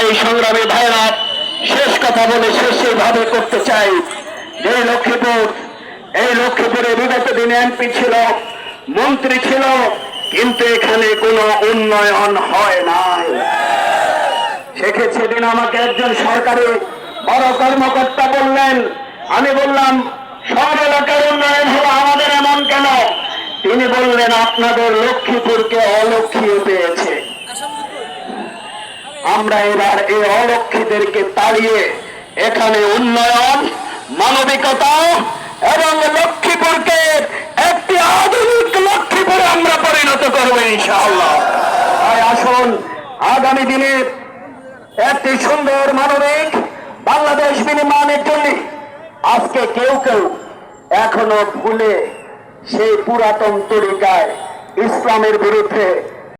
এই সংগ্রামী ভাইরা, শেষ কথা বলে শেষ ভাবে করতে চাই। যে লক্ষ্মীপুর, এই লক্ষ্মীপুরে বিগত দিনে এমপি ছিল, মন্ত্রী ছিল, কিন্তু এখানে কোনো উন্নয়ন হয় নাই। শেখে সেদিন আমাকে একজন সরকারি বড় কর্মকর্তা বললেন, আমি বললাম, সব এলাকার উন্নয়ন হলো আমাদের এমন কেন? তিনি বললেন, আপনাদের লক্ষ্মীপুরকে অলক্ষী পেয়েছে। আমরা এবার এই অলক্ষীদেরকে তাড়িয়ে এখানে উন্নয়ন, মানবিকতা এবং লক্ষ্মীপুরকে একটি আধুনিক লক্ষ্মীপুরে আমরা পরিণত করব ইনশাআল্লাহ। তাই আসুন, আগামী দিনের একটি সুন্দর মানবিক বাংলাদেশ বিনির্মাণের জন্য আজকে কেউ কেউ এখনও ভুলে সেই পুরাতন তরিকায় ইসলামের বিরুদ্ধে